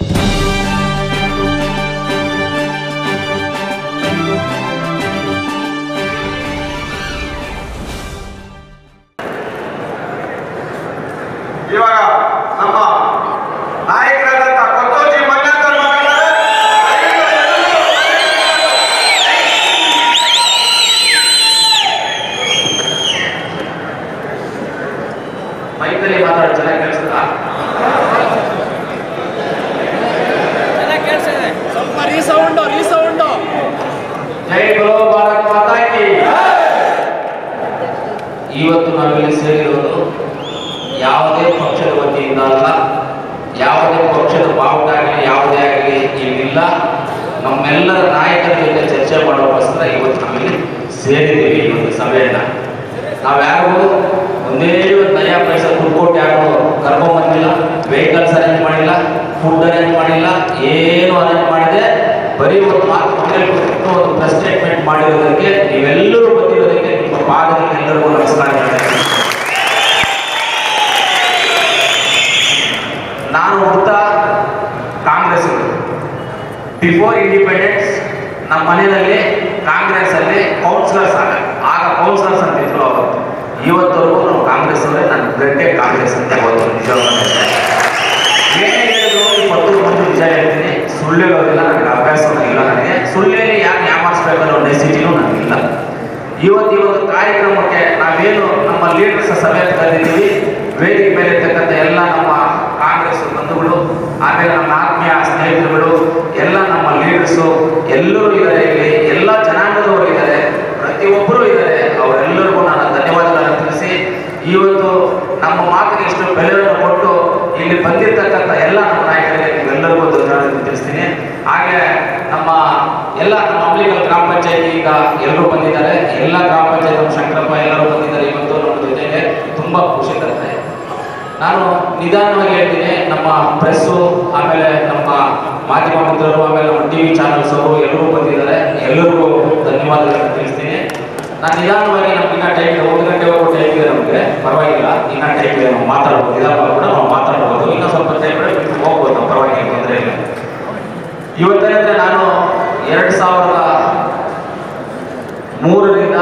Thank ನಾವಿಲ್ಲಿ ಸೇರಿರೋದು ಯಾವುದೇ ಪಕ್ಷದ ವತಿಯಿಂದ ಅಲ್ಲ, ಯಾವುದೇ ಪಕ್ಷದ ಬಾವುಟ ಆಗಲಿ, ಯಾವುದೇ ಆಗಲಿ ಇಲ್ಲಿಲ್ಲ. ನಮ್ಮೆಲ್ಲರ ನಾಯಕರ ಜೊತೆ ಚರ್ಚೆ ಮಾಡೋಕ್ಕೋಸ್ಕರ ಇವತ್ತು ನಾವಿಲ್ಲಿ ಸೇರಿದ್ದೀವಿ ಈ ಒಂದು ಸಭೆಯನ್ನ. ನಾವ್ಯಾರು ಒಂದೇ ನಯ ಪೈಸೆ ದುಡ್ಡು ಯಾರು ಕರ್ಕೊಂಬಂದಿಲ್ಲ ವೆಹಿಕಲ್ಸ್ ಅರೇಂಜ್ ಮಾಡಿಲ್ಲ ಫುಡ್ ಅರೇಂಜ್ ಮಾಡಿಲ್ಲ, ಏನು ಅರೇಂಜ್ ಮಾಡಿದೆ, ಬರೀ ಒಂದು ಮಾತು ಒಂದು ಪ್ರೆಸ್ ಸ್ಟೇಟ್ಮೆಂಟ್ ಮಾಡಿರೋದಕ್ಕೆ ನೀವೆಲ್ಲರೂ ಬಂದಿರೋದಕ್ಕೆ ಎಲ್ಲರಿಗೂ ನಮಸ್ಕಾರ ನಾನು ಹುಟ್ಟ ಕಾಂಗ್ರೆಸ್ ಬಿಫೋರ್ ಇಂಡಿಪೆಂಡೆನ್ಸ್ ನಮ್ಮ ಮನೆಯಲ್ಲಿ ಕಾಂಗ್ರೆಸ್ ಅಲ್ಲಿ ಕೌನ್ಸಿಲರ್ಸ್ ಆಗ ಆಗ ಕೌನ್ಸಿಲರ್ಸ್ ಅಂತ ಇದ್ರು ಅವರು. ಇವತ್ತವರೆಗೂ ನಾವು ಕಾಂಗ್ರೆಸ್ ಅಂದ್ರೆ ನನ್ನ ಗಂಟೆ ಕಾಂಗ್ರೆಸ್ ಅಂತ ಹೋದ್ರು ಏನೇ ಹೇಳಿದ್ರು ಇಪ್ಪತ್ತು ಮಂದಿ ನಿಜ ಹೇಳ್ತೀನಿ. ಸುಳ್ಳು ಹೇಳೋದಿಲ್ಲ, ನನಗೆ ಅಭ್ಯಾಸ ಇಲ್ಲ ನನಗೆ. ಸುಳ್ಳೇಲಿ ಯಾಮಾರಿಸ್ಬೇಕನ್ನೋ ನೆಸಿಟಿನೂ ನನಗಿಲ್ಲ ಇವತ್ತು ಈ ಒಂದು ಕಾರ್ಯಕ್ರಮಕ್ಕೆ ನಾವೇನು ನಮ್ಮ ಲೀಡರ್ಸ್ ಸಭೆ ಕರೆದಿದ್ದೀವಿ ವೇದಿಕೆ ಮೇಲೆ ಇರ್ತಕ್ಕಂಥ ಎಲ್ಲ ನಮ್ಮ ಕಾಂಗ್ರೆಸ್ ಬಂಧುಗಳು, ಆಮೇಲೆ ನಮ್ಮ ಆತ್ಮೀಯ ಸ್ನೇಹಿತರುಗಳು, ಎಲ್ಲ ನಮ್ಮ ಲೀಡರ್ಸು ಎಲ್ಲರೂ ಇದ್ದಾರೆ ಇಲ್ಲಿ. ಎಲ್ಲ ಜನಾಂಗದವರು ಇದ್ದಾರೆ. ಪ್ರತಿಯೊಬ್ಬರು ಇದ್ದಾರೆ. ಅವರೆಲ್ಲರಿಗೂ ನಾನು ಧನ್ಯವಾದಗಳನ್ನು ತಿಳಿಸಿ ಇವತ್ತು ನಮ್ಮ ಮಾತಿಗೆ ಇಷ್ಟು ಬೆಲೆಯನ್ನು ಕೊಟ್ಟು ಇಲ್ಲಿ ಬಂದಿರತಕ್ಕಂಥ ಎಲ್ಲ ನಮ್ಮ ನಾಯಕರಿಗೆ ನೀವೆಲ್ಲರಿಗೂ ಧನ್ಯವಾದ ತಿಳಿಸ್ತೀನಿ. ಹಾಗೆ ನಮ್ಮ ಎಲ್ಲ ನಮ್ಮ ಗ್ರಾಮ ಪಂಚಾಯತಿ ಈಗ ಎಲ್ಲರೂ ಬಂದಿದ್ದಾರೆ. ಎಲ್ಲ ಗ್ರಾಮ ಪಂಚಾಯತ್ ನಮ್ಮ ಶಂಕರಪ್ಪ ಎಲ್ಲರೂ ಬಂದಿದ್ದಾರೆ. ಇವತ್ತು ನಮ್ಮ ಜೊತೆಗೆ ತುಂಬಾ ಖುಷಿ ತರ್ತಾ ನಾನು ನಿಧಾನವಾಗಿ ಹೇಳ್ತೀನಿ, ನಮ್ಮ ಪ್ರೆಸ್ಸು ಆಮೇಲೆ ನಮ್ಮ ಮಾಧ್ಯಮ ಮಿತ್ರರು, ಆಮೇಲೆ ನಮ್ಮ ಚಾನಲ್ಸ್ ಅವರು ಎಲ್ಲರೂ ಬಂದಿದ್ದಾರೆ. ಎಲ್ಲರಿಗೂ ಧನ್ಯವಾದಗಳನ್ನು ತಿಳಿಸ್ತೀನಿ. ನಾನು ನಿಧಾನವಾಗಿ ನಮ್ಮ ಇನ್ನ ಟೈಮ್ ಒಂದು ಗಂಟೆವರೆಗೂ ಟೈಮ್ ಇದೆ ನಮಗೆ. ಪರವಾಗಿಲ್ಲ. ಇನ್ನ ಟೈಮ್ ಇದೆ. ನಾವು ಮಾತಾಡ್ಬೋದು. ನಿಧಾನವಾಗಿ ಕೂಡ ನಾವು ಮಾತಾಡ್ಬೋದು. ಇನ್ನೂ ಸ್ವಲ್ಪ ಟೈಮ್ ಬಿಟ್ಟು ಹೋಗ್ಬೋದು. ಪರವಾಗಿಲ್ಲ, ತೊಂದರೆ ಇಲ್ಲ. ಇವತ್ತೇನಂದ್ರೆ ನಾನು ಎರಡು ಸಾವಿರದ ಮೂರರಿಂದ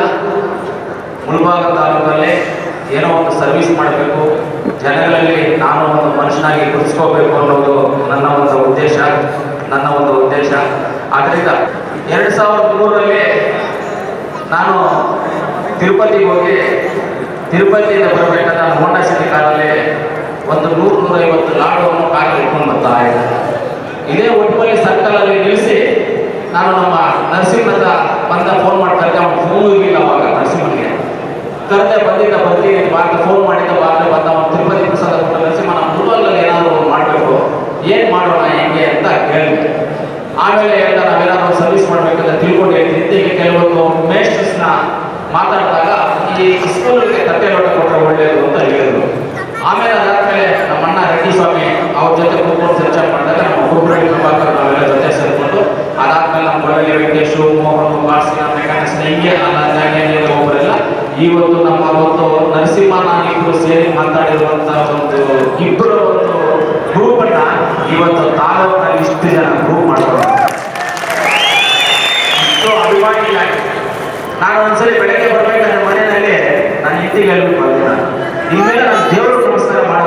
ಮುಳಬಾಗ ತಾಲೂಕಲ್ಲಿ ಏನೋ ಒಂದು ಸರ್ವಿಸ್ ಮಾಡಬೇಕು. ಜನಗಳಲ್ಲಿ ನಾನು ಒಂದು ಮನುಷ್ಯನಾಗಿ ಗುರುತಿಸ್ಕೋಬೇಕು ಅನ್ನೋದು ನನ್ನ ಒಂದು ಉದ್ದೇಶ, ನನ್ನ ಒಂದು ಉದ್ದೇಶ. ಆದ್ದರಿಂದ ಎರಡು ಸಾವಿರದ ಮೂರರಲ್ಲಿ ನಾನು ತಿರುಪತಿಗೆ ಹೋಗಿ ತಿರುಪತಿಯಿಂದ ಬರಬೇಕಾದ ಹೋಂಡಾ ಸಿಟಿ ಕಾರಲ್ಲಿ ಒಂದು ನೂರು ನೂರೈವತ್ತು ಲಾಡುವನ್ನು ಕಾರ್ ಇಟ್ಕೊಂಡು ಬರ್ತಾ ಇದ್ದೆ. ಇದೇ ಒಟ್ಟು ಸರ್ಕಲಲ್ಲಿ ನಿಲ್ಲಿಸಿ ನಾನು ನಮ್ಮ ನರಸಿಂಹದ ಬಂದ ಫೋನ್ ಮಾಡಿ ಕರೆದೆ, ಅವ್ನು ಫೋನ್ ಇರಲಿಲ್ಲ ಅವಾಗ ನರಸಿಂಹನಿಗೆ. ಕರೆದೆ ಬಂದಿದ್ದ ಬರ್ತೀನಿ ಬಾರ್ಗೆ ಫೋನ್ ಮಾಡಿದ್ದ ಬಾರ್ಗೆ ಬಂದ ಅವನು ತಿರುಪತಿ ಪ್ರಸಾದ ಕೊಟ್ಟ ನರಸಿಂಹ ನಮ್ಮ ಮುಳುವಲ್ಲಿ ಏನಾದರೂ ಮಾಡಬೇಕು. ಏನು ಮಾಡೋಣ, ಹೆಂಗೆ ಅಂತ ಕೇಳಿದೆ. ಆಮೇಲೆ ಎಲ್ಲ ನಾವೇನಾದರೂ ಸರ್ವಿಸ್ ಮಾಡಬೇಕಂತ ತಿಳ್ಕೊಂಡು ಈಗ ಕೆಲವೊಂದು ಮೇಸ್ಟರ್ಸ್ನ ಮಾತಾಡಿದಾಗ, ಈ ಸ್ಕೂಲ್ಗೆ ತಟ್ಟೆ ಲೋಟ ಕೊಟ್ಟರೆ ಒಳ್ಳೆಯದು ಅಂತ ಹೇಳಿದ್ರು. ಆಮೇಲೆ ಅದಾದ್ಮೇಲೆ ನಮ್ಮ ಅಣ್ಣ ರೆಡ್ಡಿ ಸ್ವಾಮಿ ಅವ್ರ ಜೊತೆ ಕೂತ್ಕೊಂಡು ಚರ್ಚೆ ಮಾಡಿದಾಗ ನಮ್ಮ ಕುರುಬರಳ್ಳಿ ಪ್ರಭಾಕರ್ ನಾವೆಲ್ಲ ಜೊತೆ ಸೇರಿಕೊಂಡು ಅದಾದ್ಮೇಲೆ ನಮ್ಮ ಗೊಳಲಿ ವೆಂಕಟೇಶ್, ಮೋಹನ್ ಬಾರ್ಸಿನ ಮೆಕಾನಿಕ್ಸ್ ಹಿಂಗೆ ಅಲ್ಲ ಒಬ್ಬರೆಲ್ಲ ಇವತ್ತು ನಮ್ಮ ಒಂದು ನರಸಿಂಹ ನಾನಿಬ್ರು ಸೇರಿ ಮಾತಾಡಿರುವಂತ ಒಂದು ಇಬ್ಬರು ಒಂದು ಗ್ರೂಪ್ ಅನ್ನ ಇವತ್ತು ತಾಲೂಕಿನಲ್ಲಿ ಇಷ್ಟು ಜನ ಗ್ರೂಪ್ ಮಾಡ್ತಾರೆ. ಇಷ್ಟು ನಾನು ಒಂದ್ಸರಿ ಬೆಳಗ್ಗೆ ಬರ್ಬೇಕಾದ್ರೆ ಮನೆಯಲ್ಲಿ ನಾನು ಇಟ್ಟಿಗೆ ಹೇಳ್ಬಿಟ್ಟು ಅದನ್ನ ನಾನು ಇನ್ಮೇಲೆ ನಾನು ದೇವರು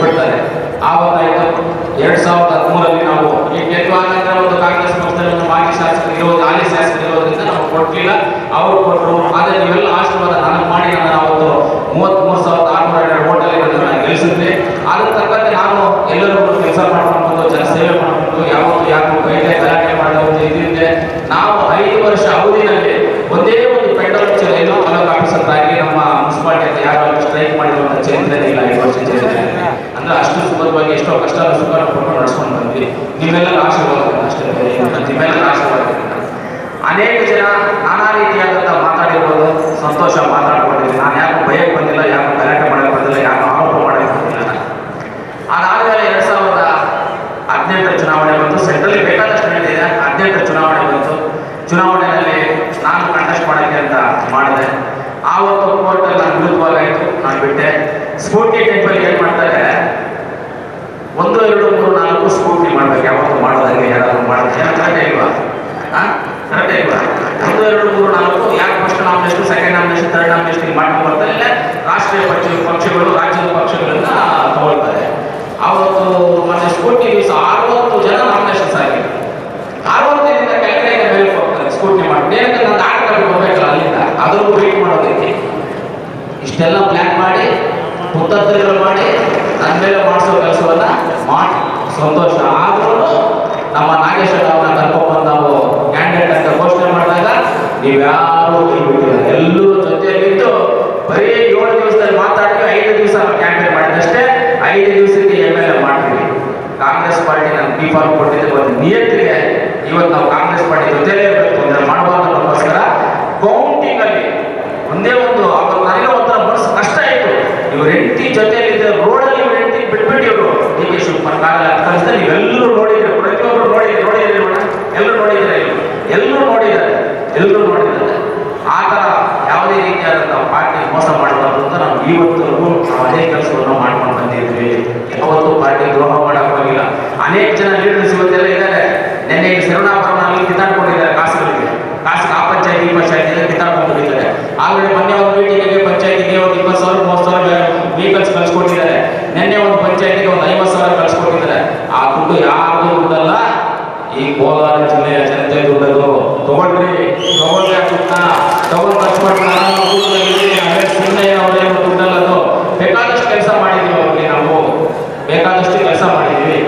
ಹಾಕ್ತೆ ಬಿಟ್ಬಿಡ್ತಾರೆ ಆವಾಗಾಯ್ತು ಎರಡ್ ಸಾವಿರದ ಹದಿಮೂರಲ್ಲಿ ನಾವು ಈ ಗೆಲ್ಲುವಾಗಂದ್ರೆ ಒಂದು ಕಾಂಗ್ರೆಸ್ ಪಕ್ಷದಲ್ಲಿ ಒಂದು ಮಾಜಿ ಶಾಸಕರು ಇರೋದು, ಹಾಲಿ ಶಾಸಕರು ಇರೋದ್ರಿಂದ ನಾವು ಕೊಟ್ಟಿಲ್ಲ. ಅವರು ಕೊಟ್ಟರು. ಆದರೆ ನೀವೆಲ್ಲ ಆಶೀರ್ವಾದ ನನಗೆ ಮಾಡಿ ನಾನು ಅವತ್ತು ಮೂವತ್ತ್ಮೂರು ಸಾವಿರದ ಆರುನೂರ ಎರಡು ಓಟಲ್ಲಿ ನಾನು ಗೆಲ್ಲಿಸುತ್ತೆ ಅದ್ರ ತಕ್ಕಂತೆ ನಾನು ಎಲ್ಲರೂ ಕೆಲಸ ಮಾಡ್ಕೊಂಡು ಬಂದು ಜನ ಸೇವೆ ಮಾಡ್ಕೊಂಡು ಯಾವತ್ತು ಯಾರು ಕೈಗೆ ಗಲಾಟೆ ಮಾಡೋದು ಇದ್ರಿಂದ ನಾವು ಐದು ವರ್ಷ ಅವಧಿನಲ್ಲಿ ಒಂದೇ ಒಂದು ಪೆಟ್ರೋಲ್ ಚಲೋ ಆಗಿ ನಮ್ಮ ಮುನ್ಸಿಪಾಲ್ಟಿಯಲ್ಲಿ ಯಾರು ಟೈಪ್ ಮಾಡಿರುವಂಥ ಚರಿತ್ರೆ ಇಲ್ಲ, ಐದು ವರ್ಷ ಚರಿತ್ರೆ ಅಂದ್ರೆ ಅಷ್ಟು ಸುಲಭವಾಗಿ ಎಷ್ಟೋ ಕಷ್ಟ ಸುಖಾನ ಕೊಟ್ಟು ನಡೆಸ್ಕೊಂಡು ಬಂದ್ವಿ. ನೀವೆಲ್ಲ ಆಶೀರ್ವಾದ ಅಷ್ಟೇ ನಿಮ್ಮೆಲ್ಲ ಆಶೀರ್ವಾದ ಅನೇಕ ಜನ ನಾನಾ ರೀತಿಯಾದಂಥ ಮಾತಾಡಿರ್ಬೋದು, ಸಂತೋಷ ಮಾತಾಡ್ಕೊಂಡಿದ್ದೀನಿ ನಾನು ಯಾಕೆ ಭಯಕ್ಕೆ ಬಂದಿಲ್ಲ, ಯಾಕೆ ಗಲಾಟೆ ಮಾಡಕ್ಕೆ ಬಂದಿಲ್ಲ, ಯಾಕೆ ಆರೋಪ ಮಾಡಕ್ಕೆ ಬಂದಿಲ್ಲ. ಅದಾದಮೇಲೆ ಎರಡು ಸಾವಿರದ ಹದಿನೆಂಟರ ಚುನಾವಣೆ ಬಂತು. ಸೆಂಟ್ರಲ್ಲಿ ಬೇಕಾದಷ್ಟು ನಡೆದಿದೆ ಹದಿನೆಂಟರ ಚುನಾವಣೆ ಬಂತು. ಚುನಾವಣೆಯಲ್ಲಿ ನಾನು ಕಂಟೆಸ್ಟ್ ಮಾಡೋಕ್ಕೆ ಅಂತ ಮಾಡಿದೆ. ಆ ಆವತ್ತು ಸ್ಫೂರ್ತಿ ಟೈಪಲ್ಲಿ ಏನು ಮಾಡ್ತಾರೆ ಒಂದು, ಎರಡು, ಮೂರು, ನಾಲ್ಕು ಸ್ಫೂರ್ತಿ ಮಾಡ್ಬೇಕು. ಯಾವಾಗ ಮಾಡೋದಂಗೆ ಯಾರಾದರೂ ಮಾಡೋದು ಕರೆಕ್ಟ್ ಇಲ್ವಾ ಕರೆಕ್ಟ್ ಇಲ್ವಾ ಒಂದು, ಎರಡು, ಮೂರು, ನಾಲ್ಕು, ಯಾಕೆ first nomination second nomination third nomination ಮಾಡ್ಕೊಂಡು ಬರ್ತಾ ಇಲ್ಲ. ರಾಷ್ಟ್ರೀಯ ಪಕ್ಷ ಪಕ್ಷಗಳು ರಾಜ್ಯದ ಪುತ್ತತ್ರಿಗಳು ಮಾಡಿ ನನ್ನ ಮೇಲೆ ಮಾಡಿಸೋ ಕೆಲಸವನ್ನ ಮಾಡಿ. ಸಂತೋಷ. ಆದ್ರೂ ನಮ್ಮ ನಾಗೇಶ್ವರ ಅವ್ರನ್ನ ಕರ್ಕೊಂಡ್ಬಂದು ನಾವು ಕ್ಯಾಂಡಿಡೇಟ್ ಅಂತ ಘೋಷಣೆ ಮಾಡಿದಾಗ ನೀವ್ಯಾರು ಎಲ್ಲರೂ ಜೊತೆಯಲ್ಲಿದ್ದು ಬರೀ ಏಳು ದಿವಸದಲ್ಲಿ ಮಾತಾಡಿ ಐದು ದಿವಸ ಕ್ಯಾಂಪೇನ್ ಮಾಡಿದಷ್ಟೇ ಐದು ದಿವಸಕ್ಕೆ ಎಂ ಎಲ್ ಎ ಮಾಡ್ತೀವಿ. ಕಾಂಗ್ರೆಸ್ ಪಾರ್ಟಿ ನಾನು ಬಿ ಫಾರ್ಮ್ ಕೊಟ್ಟಿದ್ದೆ ಒಂದು ನಿಯತ್ತಿಗೆ ಇವತ್ತು ನಾವು ಕಾಂಗ್ರೆಸ್ ಪಾರ್ಟಿ ಜೊತೆಲೇ ಇರಬೇಕು. ಅಂದ್ರೆ ಮಾಡಬಾರ್ದು ಅನ್ನೋಕ್ಕೋಸ್ಕರ ಕೌಂಟಿಂಗ್ ಅಲ್ಲಿ ಒಂದೇ ಒಂದು ಅವತ್ತು ನನಗೆ ಒಂಥರ ಮನಸ್ಸು ಕಷ್ಟ ಆಯಿತು ಇವ್ರ ಹೆಂಡತಿ ಜೊತೆಯಲ್ಲಿದ್ದ ರೋಡಲ್ಲಿ ಹೆಂಡತಿ ಬಿಟ್ಬಿಟ್ಟು ಇವರು ಡಿ ಕೆ ಶಿವಕುಮಾರ್ ಕಾಲ ನೀವೆಲ್ಲರೂ ನೋಡಿದ್ರೆ. ಪ್ರತಿಯೊಬ್ಬರು ನೋಡಿದ್ರೆ ನೋಡಿ ಮೇಡಮ್? ಎಲ್ಲರೂ ನೋಡಿದ್ರೆ ಎಲ್ಲರೂ ನೋಡಿದ್ದಾರೆ. ಎಲ್ಲರೂ ನೋಡಿದ್ದಾರೆ. ಆ ಥರ ಯಾವುದೇ ರೀತಿಯಾದಂತಹ ಪಾರ್ಟಿ ಮೋಸ ಮಾಡಬಾರ್ದು ಅಂತ ನಾವು ಇವತ್ತು ನಾವು ಅದೇ ಕೆಲಸವನ್ನು ಮಾಡ್ಕೊಂಡು ಬಂದಿದ್ವಿ. ಯಾವತ್ತೂ ಪಾರ್ಟಿ ದ್ರೋಹ ಮಾಡಕ್ ಅನೇಕ ಜನ ಲೀಡರ್ಸ್ ಇವತ್ತೆಲ್ಲ ಇದ್ದಾರೆ. ನೆನ್ನೆ ಈ ಶರಣಾಭರಣಲ್ಲಿ ಕಿತ್ತಾಡ್ಕೊಂಡಿದ್ದಾರೆ ಕಾಸುಗಳಿಗೆ. ಕಾಸು ಆ ಪಂಚಾಯತಿ, ಈ ಪಂಚಾಯತಿ ಕಿತ್ತಾಡ್ಕೊಂಡಿದ್ದಾರೆ ಆಲ್ರೆಡಿ ಮೊನ್ನೆ ಒಂದು ಮೀಟಿಂಗಿಗೆ ಪಂಚಾಯತಿಗೆ ಒಂದು ಇಪ್ಪತ್ತು ಸಾವಿರ ಮೂವತ್ತು ಸಾವಿರ ವೆಹಿಕಲ್ಸ್ ಕಳ್ಸಿಕೊಟ್ಟಿದ್ದಾರೆ ನಿನ್ನೆ ಒಂದು ಪಂಚಾಯತಿಗೆ ಒಂದು ಐವತ್ತು ಸಾವಿರ ಕಳ್ಸಿಕೊಟ್ಟಿದ್ದಾರೆ ಆ ದುಡ್ಡು ಯಾರ್ದು ದುಡ್ಡಲ್ಲ ಈ ಕೋಲಾರ ಜಿಲ್ಲೆಯ ಜನತೆ ದುಡ್ಡದು ತಗೊಳ್ರಿ ತಗೊಳ್ರಿ ದುಡ್ಡನ್ನ ತಗೊಂಡು ಖರ್ಚು ಮಾಡಿ ಸುಮ್ಮನೆ ಅವರೇನು ದುಡ್ಡಲ್ಲ ಅದು ಬೇಕಾದಷ್ಟು ಕೆಲಸ ಮಾಡಿದೀವಿ ಅವ್ರಿಗೆ ನಾವು. ಬೇಕಾದಷ್ಟು ಕೆಲಸ ಮಾಡಿದೀವಿ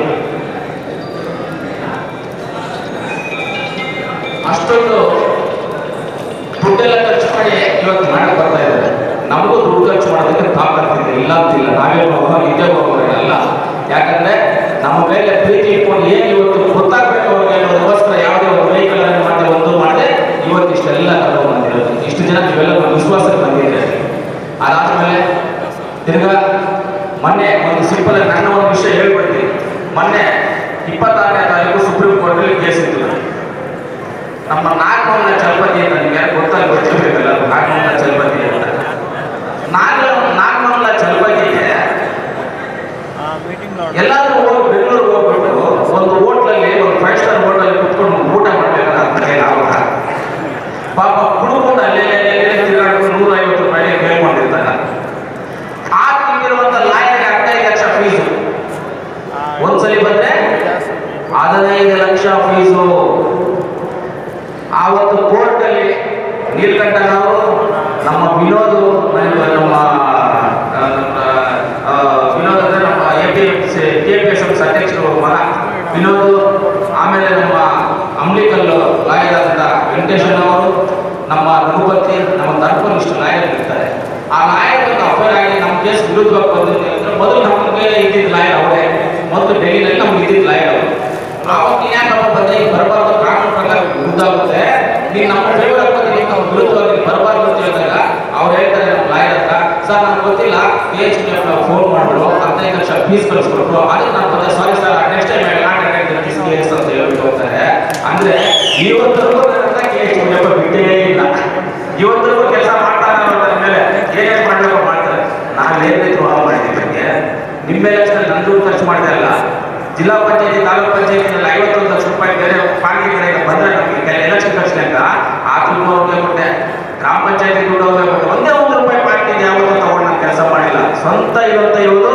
ಅಷ್ಟೊಂದು ದುಡ್ಡೆಲ್ಲ ಖರ್ಚು ಮಾಡಿ ಇವತ್ತು ಮಾಡಕ್ ಬರ್ತಾ ಇದ್ದಾರೆ. ನಮಗೂ ದುಡ್ಡು ಖರ್ಚು ಮಾಡೋದಕ್ಕೆ ತಾಕತ್ತಿದೆ ಇಲ್ಲ ಅಂತಿಲ್ಲ. ನಾವೇನು ಇದೇ ಅಲ್ಲ ಯಾಕಂದ್ರೆ ನಮ್ಮ ಮೇಲೆ ಪ್ರೀತಿ ಇಟ್ಕೊಂಡು ಏನು ಇವತ್ತು ಗೊತ್ತಾಗ್ಬೇಕು ಅವ್ರಿಗೆ ಅನ್ನೋದಕ್ಕೋಸ್ಕರ ಯಾವುದೇ ಒಂದು ವೆಹಿಕಲ್ ಅನ್ನು ಮತ್ತೆ ಒಂದು ಮಾಡದೆ ಇವತ್ತು ಇಷ್ಟೆಲ್ಲ ಕರ್ಕೊಂಡು ಬಂದಿರೋದು ಇಷ್ಟು ಜನ ನೀವೆಲ್ಲ ಒಂದು ವಿಶ್ವಾಸಕ್ಕೆ ಬಂದಿದ್ದೀರಿ ಅದಾದ್ಮೇಲೆ ತಿರ್ಗಾ ಮೊನ್ನೆ ಒಂದು ಸಿಂಪಲ್ ನನ್ನ ಒಂದು ವಿಷಯ ಹೇಳ್ಬಿಡ್ತೀನಿ ಮೊನ್ನೆ ಇಪ್ಪತ್ತಾರನೇ ತಾರೀಕು ಸುಪ್ರೀಂ ಕೋರ್ಟಲ್ಲಿ ಕೇಸ್ ಇತ್ತು. ನಮ್ಮ ನಾಗಮಂಗಲ ಚಲಪತಿ ಅಂತ ನಿಮ್ಗೆ ಯಾರು ಗೊತ್ತಾಗ ಗೊತ್ತಿರಬೇಕಲ್ಲ ನಾಗಮಂಗಲ ಚಲಪತಿ ಅಂತ. ನಾಗ ನಾಗಮಂಗಲ ಚಲಪತಿಗೆ ಎಲ್ಲಾದ್ರೂ ಹೋಗಿ ಬೆಂಗಳೂರು ಹೋಗ್ಬಿಟ್ಟು ಒಂದು ಹೋಟ್ಲಲ್ಲಿ ಒಂದು ಫೈವ್ ಸ್ಟಾರ್ ಹೋಟ್ಲಲ್ಲಿ ಕುತ್ಕೊಂಡು ಊಟ ಮಾಡ್ಬೇಕಲ್ಲ ಅಂತ ಕೈಲಿ ಪಾಪ I like Allah, Allah, ಸ್ವಂತ ಇರುವಂತ ಇರೋದು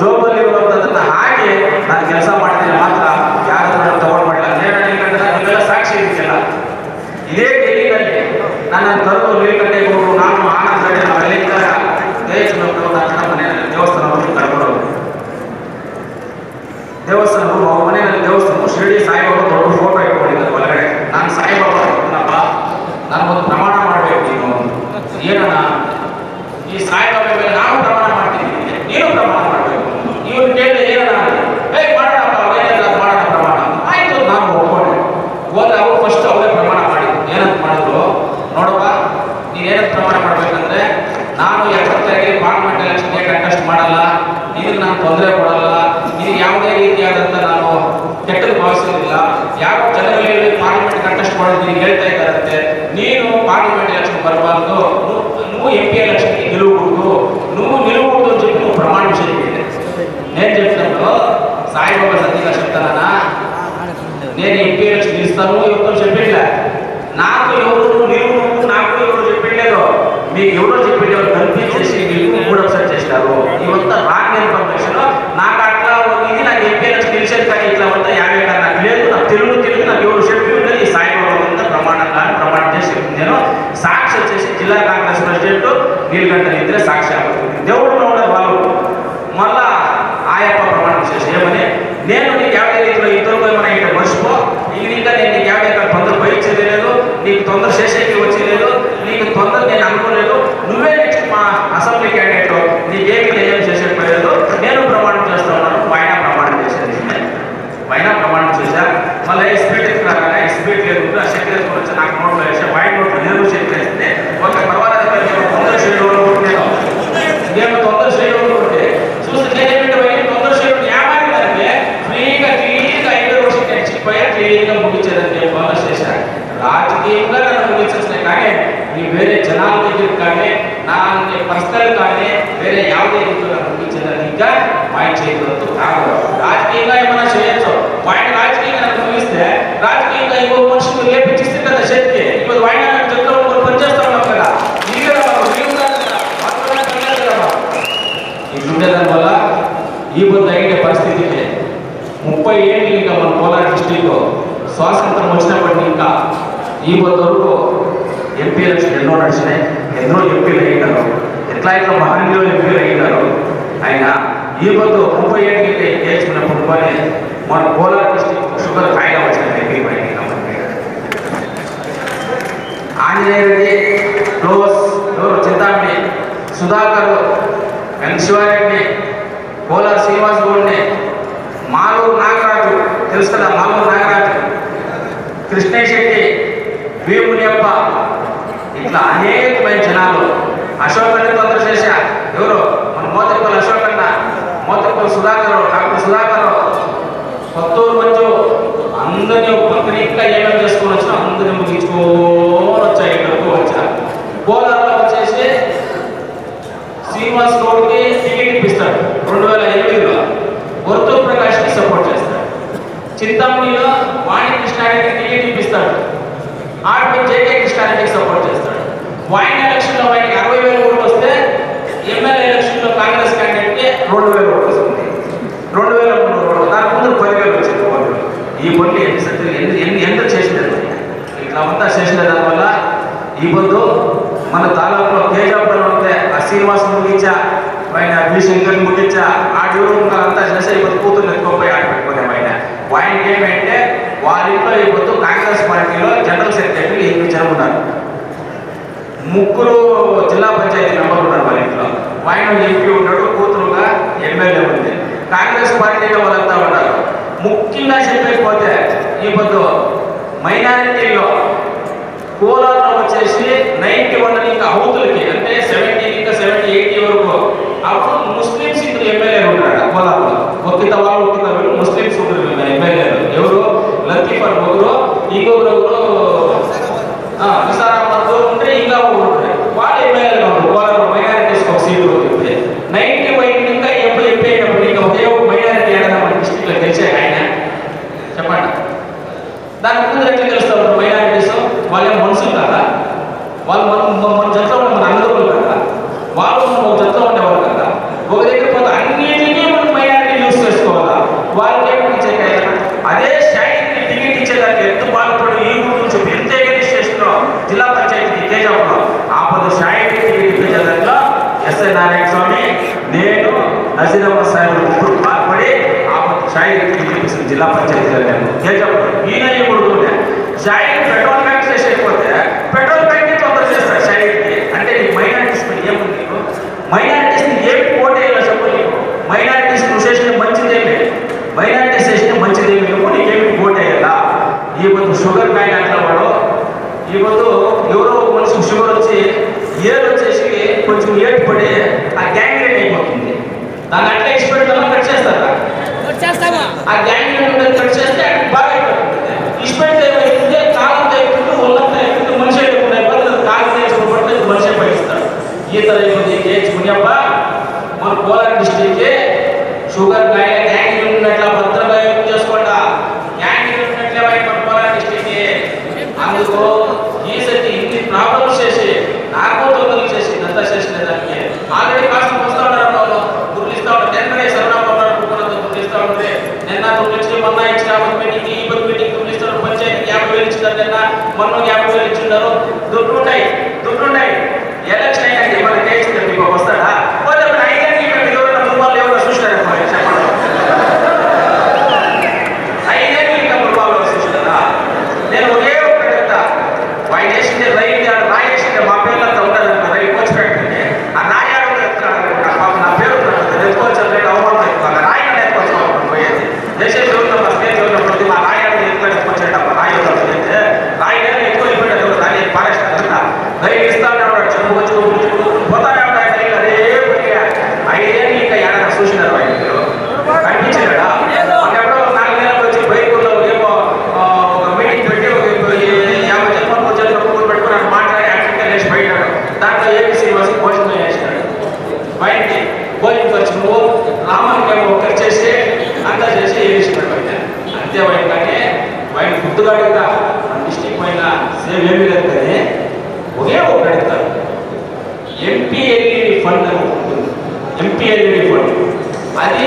ಜೋಬಲ್ಲಿ ಇರುವಂತದನ್ನ ಹಾಗೆ ನಾನು ಕೆಲಸ ಮಾಡಿದ್ರೆ ಮಾತ್ರ. ಯಾರು ನಾನು ತಗೊಂಡು ಮಾಡಿಲ್ಲ ನೇರ ನೀವೆಲ್ಲ ಸಾಕ್ಷಿ ಇದೆಯಲ್ಲ ಇದೇ ಡೆಲ್ಲಿನಲ್ಲಿ ನನ್ನ ಕರೆದು ನೀಲಕಂಠೆಗೆ ಹೋಗು ನಾನು ಆನಂದ ದೇವಸ್ಥಾನವನ್ನು ಕರ್ಕೊಂಡು ದೇವಸ್ಥಾನ ಅವ್ರ ಮನೆಯಲ್ಲಿ ದೇವಸ್ಥಾನ ಶಿರಡಿ ಸಾಯಿಬಾಬಾ ತೊಂದರೆ ಕೊಡಲ್ಲ ಇದು ಯಾವುದೇ ರೀತಿಯಾದಂಥ ನಾನು ಕೆಟ್ಟದ್ದು ಭಾವಿಸೋದಿಲ್ಲ ಯಾವ ಜನರಲ್ಲಿ ಪಾರ್ಲಿಮೆಂಟ್ ಕಂಟೆಸ್ಟ್ ಮಾಡೋದು ನಿನಗೆ ಹೇಳ್ತಾ ಇದ್ದಾರಂತೆ ನೀನು ಪಾರ್ಲಿಮೆಂಟ್ ಎಲೆಕ್ಷನ್ ಬರಬಾರ್ದು నువ్వు ఎంపీ ఎలక్షన్కి నిలువకూడదు నువ్వు నిలువకూడదు అని చెప్పి నువ్వు ప్రమాణం చేయండి నేను చెప్పినప్పుడు సాయిబాబా సత్యంగా చెప్తానా నేను ఎంపీ ఎలక్షన్ ఇస్తాను ఎవరితో చెప్పిండ్లే నాకు ఎవరు నీవు నువ్వు నాకు ఎవరు చెప్పిండలేదు మీకు ఎవరో చెప్పిండేవారు కనిపించేసి జిల్లా కాంగ్రెస్ ప్రెసిడెంట్ నీలకంఠ ఇద్దరే సాక్ష్యం దేవుడు ఉన్నారు వాళ్ళు. మళ్ళా ఆయప్ప ప్రమాణం చేసి ఏమని? నేను నీకు యాభై రీతిలో ఇద్దరు పోయి మన ఇక్కడ మర్చిపో. ఇంకా నేను నీకు యాభై ఎకరాల తొందర పోయి పోయించేది లేదు. నీకు తొందర చేసేకి వచ్చేది లేదు. ముప్పై ఏళ్ళు ఇంకా మన కోలార్ డిస్టిక్లో స్వాతంత్రం వచ్చినప్పటికీ ఇంకా ఈ పొద్దు వరకు ఎంపీ ఎలక్షన్ ఎన్నో నడిచినాయి ఎన్నో ఎంపీలు అయ్యారు ఎట్లా ఇట్లా మహనీయులు ఎంపీలు అయ్యారు అయినా ఈ పొద్దు ముప్పై ఏళ్ళకి నేర్చుకున్నప్పుడు కానీ మన కోలార్ డిస్టిక్ షుగర్ హాయిగా వచ్చిన ఎంపీ పైన ఆంజనేయుడి క్లోజ్ ఎవరు? చింతామణి సుధాకర్ ఎన్ శివారెడ్డి కోలార్ శ్రీనివాస్ గౌడ్ని మాలూరు నాగరాజు తెలుసు కదా మాలూరు నాగరాజు. కృష్ణయ్య శెట్టి భీమునియప్ప ఇట్లా అనేకమైన జనాలు. అశోక్ అన్న తొందర చేశా ఎవరు? మన మోతరిపల్లి అశోకన్న అన్న మోతరిపల్లి సుధాకర్ డాక్టర్ సుధాకర్ కొత్తూరు మంజు. అందరినీ ఒక ఇంకా ఏమేమి చేసుకొని వచ్చినా అందరినీ ముగించుకో వచ్చా ఇక్కడికి వచ్చా కోలార్లో వచ్చేసి శ్రీనివాస్ గౌడ్కి టికెట్ ఇప్పిస్తాడు రెండు వేల ఎనిమిదిలో వర్తూర్ ప్రకాష్కి సపోర్ట్ చేస్తాడు చింతామణిలో వాణి కృష్ణారెడ్డి తిరిగి చూపిస్తాడు ఆర్పి జేకే కృష్ణారెడ్డికి సపోర్ట్ చేస్తాడు. వాయిన్ ఎలక్షన్లో వాడికి అరవై వేల ఓట్లు వస్తే ఎమ్మెల్యే ఎలక్షన్లో కాంగ్రెస్ క్యాండిడేట్కి రెండు వేల ఓట్లు వస్తుంది. రెండు వేల మూడు ఓట్లు దాని ముందు పదివేలు వచ్చింది ఈ పొట్టి ఎన్ని సత్యం ఎన్ని ఎంత చేసినది ఇట్లా అంతా చేసిన దానివల్ల ఈ పొద్దు మన తాలూకులో తేజాపురం ఉంటే ఆ శ్రీనివాస్ ముగించా ఆయన భీశంకర్ ముగించా ఆ డ్యూరు అంతా చేసే ఇప్పుడు కూతురు ఎక్కువ పోయి పెట్టుకునే పాయింట్ ఏమంటే వారింట్లో ఇప్పుడు కాంగ్రెస్ పార్టీలో జనరల్ సెక్రటరీ ఎనిమిది జనం ఉన్నారు. ముగ్గురు జిల్లా పంచాయతీ మెంబర్లు ఉన్నారు వాళ్ళ ఇంట్లో ఆయన ఎంపీ ఉన్నాడు కూతురుగా ఎమ్మెల్యే ఉంది. కాంగ్రెస్ పార్టీలో వాళ్ళంతా ఉన్నారు. ముఖ్యంగా చెప్పకపోతే ఈ పొద్దు మైనారిటీలో కోలార్లో వచ్చేసి నైన్టీ వన్ ఇంకా హౌతులకి అంటే ಏಟಿಯವರೆಗೂ ಅವರು ಮುಸ್ಲಿಮ್ಸ್ ಇದ್ರು ಎಂ ಎಲ್ ಎ ಹುಟ್ಟಾಡ ಕೋಲಾಪುರ ಒಕ್ಕಿತವ ಹುಟ್ಟಿದವರು ಮುಸ್ಲಿಮ್ಸ್ ಹುಟ್ಟಿರಲಿಲ್ಲ ಎಂ ಎಲ್ ಎ ಇವರು ಲತೀಫ್ ಅವ್ರು ಹೋದ್ರು ಈಗ ಅವರು ಹಾ ನಿಸಾರ್ ಅಹಮದ್ ಹೋಗ್ರೆ ಈಗ ಹೋಗ್ರೆ ಭಾಳ ಎಂ ಎಲ್ ಎ ఆలోచన పద్ధతిలో మనం మైనారిటీ చేసుకోవాలా వాళ్ళకి ఏమైనా చేయగలరా అదే స్టాండింగ్ టికెట్ ఇచ్చేదానికి ఎంత బాగుపడు ఈ జిల్లా పంచాయతీ కేజాపురం ఆ పది స్టాండింగ్ టికెట్ ఇప్పించేదాంట్లో నారాయణ స్వామి నేను నజీరమ్మ సాహెబ్ బాగుపడి ఆ పది జిల్లా పంచాయతీ నేను కేజాపురం ఈయన ఈ ఊరు Bueno, ya ఏమి లేదంటే ఒకే ఒకటి అడుగుతాను ఎంపీఎల్ఈడి ఫండ్ అని ఉంటుంది. ఎంపీఎల్ఈడి ఫండ్ అది